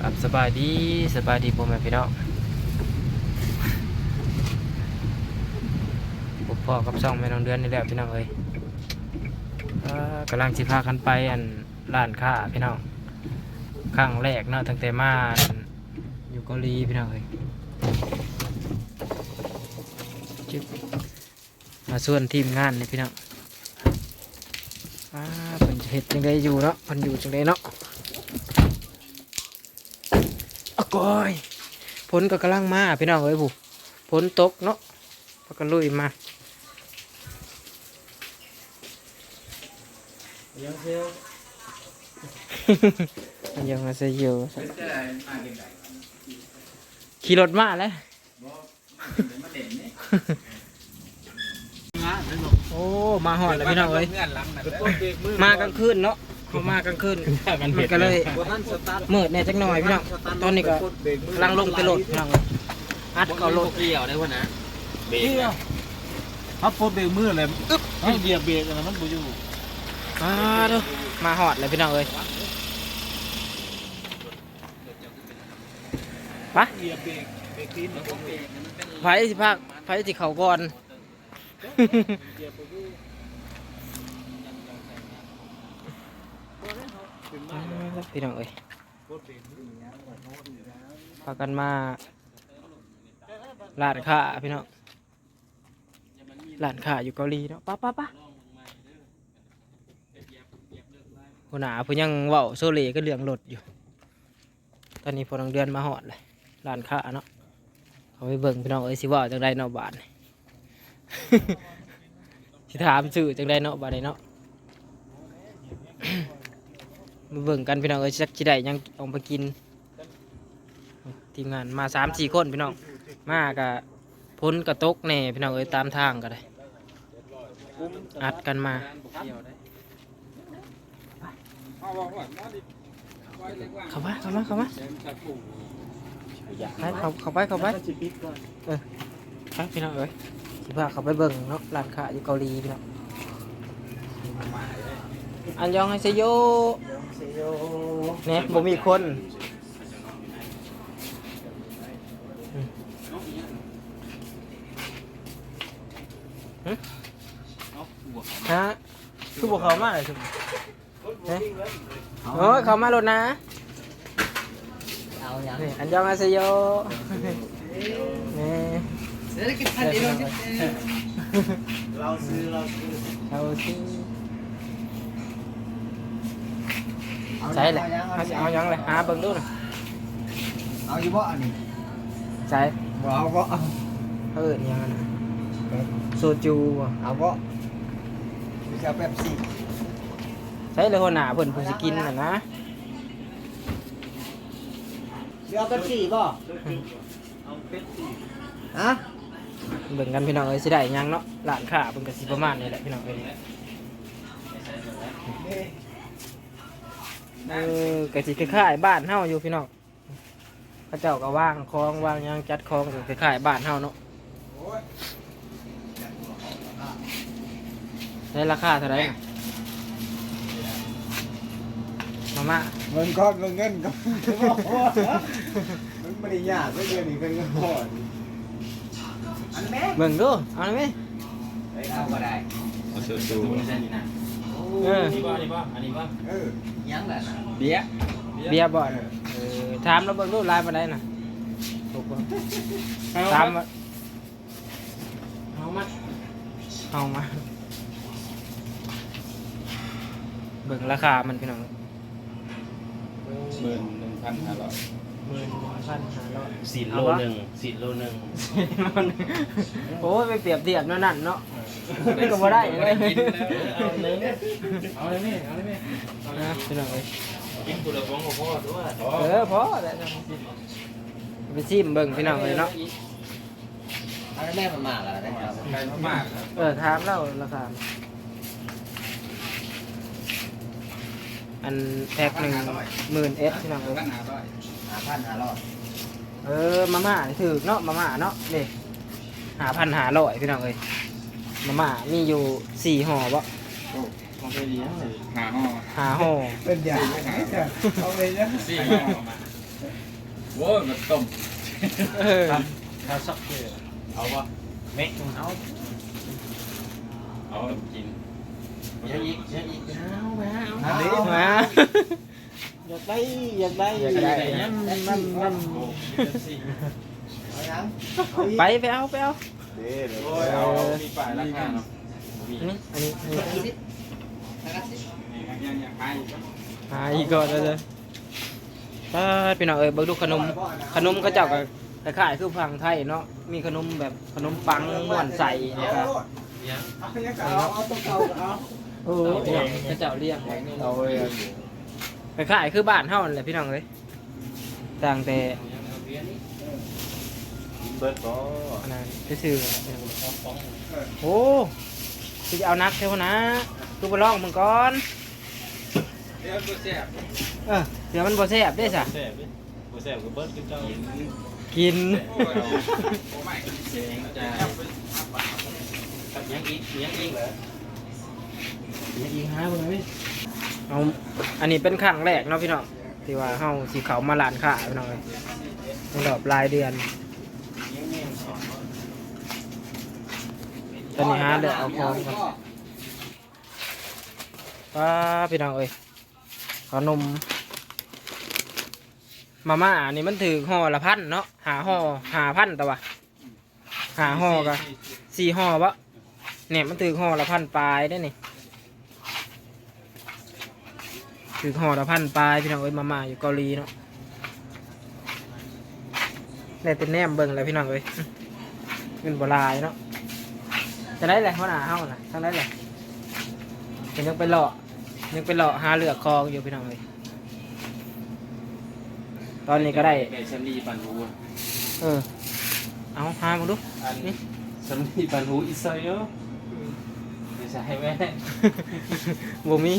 ครับสบายดีสบายดีพ่อแม่พี่น้องผมพ่อกับช่องแม่น้องเดือนนี่แหละพี่น้องเอ้ยเอ่อกำลังสิพากันไปอันร้านค้าพี่น้องครั้งแรกเนาะตั้งแต่มาอยู่เกาหลีพี่น้องเอ้ยจึ๊บมาส่วนทีมงานนี่พี่น้องอ่าเพิ่นเฮ็ดจังไดอยู่เนาะเพิ่นอยู่จังไดเนาะ อะ กอยฝนก็กำลังมาพี่น้องเอ้ยผู้ฝนตกเนาะพากันลุยมายังเซลมันยังมาเสียอยู่ขี่รถมาแล้วงาเป็นบอกโอ้ มาหอดแล้วพี่น้องเอ้ยเงื่อนหลังนะเป็นต้นเบรกมือมากลางคืนเนาะ เขามากลางคืนมันก็เลยบ่ทันสตาร์ทมืดแน่จักหน่อยพี่น้องตอนนี้ก็กำลังลงไปโหลดพี่น้องเอ้ยอัดเขาโหลดเกี่ยวได้วะนะเบรกเที่ยวพับโพดเบรกมือเลยอึ๊บให้เหยียบเบรกนะมันบ่อยู่อ่าเด้อมาหอดแล้วพี่น้องเอ้ยไปเหยียบเบรกเบรกตีนมันบ่อยู่ไฟสิภาคไฟสิเขาก่อน เหยียบบ่อยู่เป็นมา พี่น้องเอ้ยพดเบรกมือพากันมาร้านค้าพี่น้องร้านค้าอยู่เกาหลีเนาะป้าป้าป้าหัวหน้าเพิ่นยังเว้าโซเลก็เรื่องรถอยู่ ตอนนี้พอน้องเดือนมาหอดเลยร้านค้าเนาะเขาไปเบิ่งพี่น้องเอ้ยสิว่าจังไดเนาะบาทนี่สิถามสื่อจังไดเนาะบาทเนาะ มาเบิ่งกันพี่น้องเอ้ยจักสิได้หยังเอาไปกิน ทีมงานมาสามสี่คนพี่น้อง มากะพ้นกระตกแน่พี่น้องเอ้ยตามทางก็ได้ อัดกันมา เข้ามาเข้ามาเข้ามาไปเข้าเข้าไปเข้าไปสิปิดก่อไปพี่น้องเอ้ยสิพาเขาไปเบิ่งเนาะร้านค้าอยู่เกาหลีพี่น้องอันยองไฮเซโย เซโยเนี่ยบ่มีคนฮะคือบอกเขามาเลยสิเฮ้ยโอ้ยเขามารถนะเอาอย่างนี่อันยองอาเซโยนี่เศรษฐกิจพันธุ์เดียวกันเราซื้อเราซื้อ เอาสิ ใช่แหละเอาสิเอายังเลยหาเบิ่งดูหน่อยเอาอยู่บ่อันนี้ใช่บ่เอาบ่เอาเออยังไงนะโซจูบ่เอาบ่มีแค่แป๊บซี่ใช่เลยหัวหน้าเพิ่นผู้สิกินน่ะนะมีเอาแป๊บซี่บ่ฮะเบิ่งกันพี่น้องเอ้ยสิได้หยังเนาะร้านค้าเพิ่นก็สิประมาณนี้แหละพี่น้องเอ้ย เออก็สิคล้ายๆบ้านเฮาอยู่พี่น้องเขาเจ้าก็วางคองวางหยังจัดคองก็คล้ายๆบ้านเฮาเนาะได้ราคาเท่าไหร่น่ะมาม่าเงินก้อนเงินเงินก้อนมันไม่ได้ยากไม่เดียวนี่เงินก้อนอันแม่เบิ่งดูเอาได้ไหมเอาบ่ได้เอาเสื้อชูเออ นี่บ้านี่บ้าอันนี้บ้าเออ ยังแหละนะเบี้ยเบียร์บ่อนเออถามแล้วเบิ่งดูลายมาได้น่ะถูกบ่ถามว่าเอามาเอามา เบิ่งราคามันพี่น้องหมื่นหนึ่งพันห้าร้อยหมื่นพันห้าร้อยสี่โลหนึ่งสี่โลหนึ่ง โอ้ยไปเปรียบเทียบนั่นนั่นเนาะ ไม่ก็บ่ได้เลยเอาเลยเอาเลยนี่เอาเลยนี่นะพี่น้องเอ้ยกินกุหลาบของพ่อด้วยเออพอแล้วนะไปชิมเบิ่งพี่น้องเลยเนาะ เอาแม่มันมากอะไรได้ครับไก่มากเออถามเล่าราคาอันแพ็คหนึ่งหมื่นเอสพี่น้องเอ้ยกันหาร้อยหาพันหาร้อยเออมาม่านี่ถือเนาะมาม่าเนาะนี่หาพันหาร้อยพี่น้องเอ้ย มาม่ามีอยู่สี่ห่อบ่ของไปเลี้ยงหาห่อหาห่อเป็นใหญ่เอาเลยนะสี่ห่อมาโว้ยมันต้มเออข้าวซักเกลือเอาวะเม็ดเอาเอากินเยอะอีกเยอะอีกเอามาอยากได้อยากได้อยากได้นั่นนั่นนั่นไปไปเอาไปเอา เด้เลยโอ้ยเอามีป้ายราคาเนาะมีอันนี้อันนี้อันนี้นี่ยังยังขายอยู่หาอีกก่อนเลยป้าพี่น้องเอ้ยเบิ่งดูขนม ขนมเขาเจ้าก็คล้ายๆคือพังไทยเนาะ มีขนมแบบขนมปังม่วนใส่นะครับโอ้พี่น้องเขาเจ้าเรียกไว้นี่เอาไว้อยู่คล้ายๆคือบ้านเฮานั่นแหละพี่น้องเอ้ยต่างแต่ เบิดก็อันนั้นซื่อๆพี่น้องโอ้คือจะเอานักเท่านะดูไปลองมึงก่อนเดี๋ยวก็แซ่บเออเดี๋ยวมันบ่แซ่บได้ซะแซ่บดิบ่แซ่บก็เบิดกินเจ้ากินกินโอ้ยโอ้ไม่เสียงจะยังอีกยังอีกเหรอยิงหาเบิ่งเลยเอาอันนี้เป็นครั้งแรกเนาะพี่น้องที่ว่าเฮาสิเขามาร้านค้าพี่น้องเอ้ยในรอบรายเดือน อนนี้หาเลือกเอาของก่อนป้าพี่น้องเอ้ยขนมมาม่าอันนี้มันถือห่อละพันเนาะหาห่อหาพันแต่ว่าหาห่อก็สี่ห่อปะเนี่ยมันถือห่อละพันปลายได้นี่ถือห่อละพันปลายพี่น้องเอ้ยมาม่าอยู่เกาหลีเนาะได้เป็นแนมเบิ่งเลยพี่น้องเอ้ยเงินโบราณเนาะ จะได้แหละหัวหน้าเฮาน่ะทั้งได้แหละเป็นยังไปเลาะยังไปเลาะหาเลือกคองอยู่พี่น้องเอ้ยตอนนี้ก็ได้แม่ชำลีปันหูเออเอาหามาดูอันนี่ชำลีปันหูอิสราเอลไม่ใช่แม่บ่มี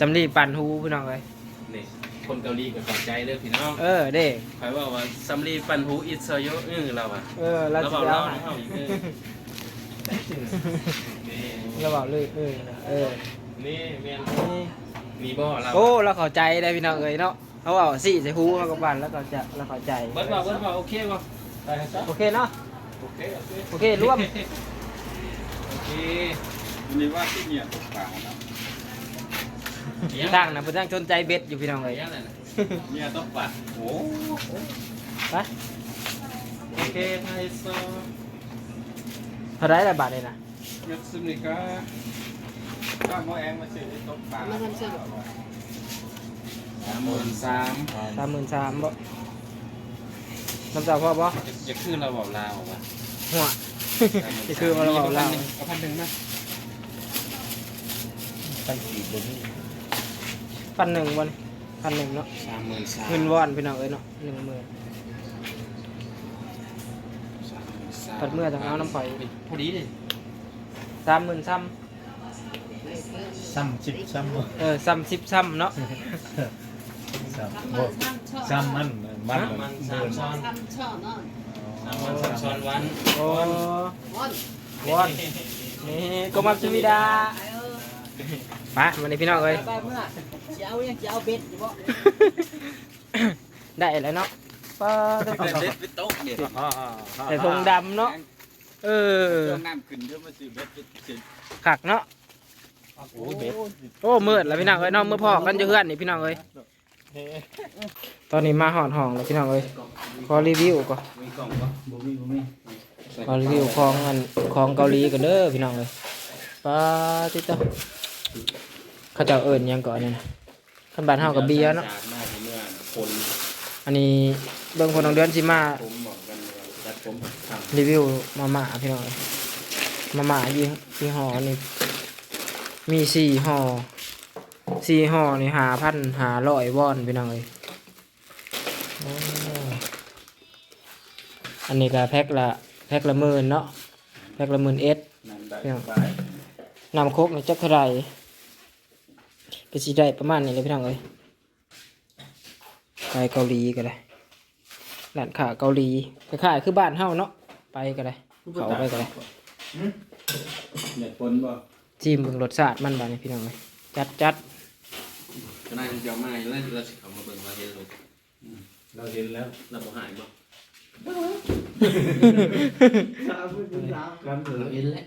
จำรีปั่นหูพี่น้องเอ้ยนี่ คนเกาหลีก็เข้าใจเด้อพี่น้องเออเด้ใครว่าว่าชำลีปันหูอิสราเอลเออเราอะเออเราเราจะบอกเอาเราหาเอาอีกเออเราบอกเลยเออเออนี่เมียนนี่มีบ่เราโอ้เราเข้าใจได้พี่น้องเอ้ยเนาะเขาบอกสี่ใส่หูเขาก็ปั่นแล้วก็จะเราเข้าใจเบิดบ่เบิดบ่โอเคบ่ได้ครับโอเคเนาะโอเคโอเคโอเคร่วมโอเคนี่ว่าที่เนี่ยตกปลาเนาะตั้งนะเพื่อนตั้งสนใจเบ็ดอยู่พี่น้องเอ้ยยังไงนะเนี่ยตกปลาโอ้ไปโอเคไทยโซเท่าไรละบาทเลยนะเม็ดซึมนี่ก็ข้าวหม้อแองมาซื้อตกปลาสามหมื่นสามสามหมื่นสามบ่น้ำตาพ่อบ่จะขึ้นเราบอกลาวว่ะหัวนี่คือมาเราบอกเราเอาพันหนึ่งนะตั้งกี่บ่มี พันหนึ่งวันพันหนึ่งเนาะสามหมื่นสามเงินวอนพี่น้องเอ้ยเนาะหนึ่งหมื่นปัดเมื่อต้องเอาน้ำข่อย พอดีเลยสามหมื่นซ้ซ้ำชิบซ้ำบ่ำเออซ้ำสิบซ้ำเนาะ ซ้ำบ่ซ้ำมันมันสามมันสามช้อนทำช่อเนาะสามวันสามช้อนวันโอ้วันวอน นี่ก็มาสุมิดา เอ อไปวันนี้พี่น้องเอ้ยไปเมื่อจะเอายังจะเอาเบ็ดอยู่บ่ได้แล้วเนาะป้าต้องเด็ดเด็ดไปโต๊ะเด็ดใส่ธงดำเนาะเออเครื่องน้ำขึ้นเดี๋ยวมาซื้อเบ็ดไปซื้อขักเนาะโอ้ยเบ็ดโอ้มืดแล้วพี่น้องเอ้ยเนาะมือพอกันจะเฮือนนี่พี่น้องเอ้ยตอนนี้มาหอดห้องแล้วพี่น้องเอ้ยขอรีวิวก่อนมีกล่องปะบ่มีบ่มีขอรีวิวของอันของเกาหลีกันเด้อพี่น้องเอ้ยป้าติโต เขาเจะเอิญยังก่อนเนี่ยนะขันบานเฮากับเบียร์เนาะจกมากเมื่อคนอันนี้เบิ่งคนของเดือนสิมาผมบอกกันเลยจัดผมทำรีวิวมาม่าพี่น้องมาม่ายี่ยี่ห้อนี่มีสี่ห่อสี่ห่อนี่หาพันหาร้อยวอนพี่น้องเอ้ยอันนี้ก็แพ็คละแพ็คละหมื่นเนาะแพ็คละหมื่นเอสน้ำโคกในจักเท่าไร ก็สิได้ประมาณนี้เลยพี่น้องเอ้ยไปเกาหลีก็ได้ร้านค้าเกาหลีคล้ายๆคือบ้านเฮาเนาะไปก็ได้เขาไปก็ได้เนี่ยคนบ่จิ้มเบิ่งรสชาติมันบาดนี้พี่น้องเอ้ยจัดจัดก็ได้เดี๋ยวมาแล้วเราสิเขามาเบิ่งเราเห็นลูกเราเห็นแล้วเราบ่หายบ่สามมือสามกันเถเราอะเห็นแล้ว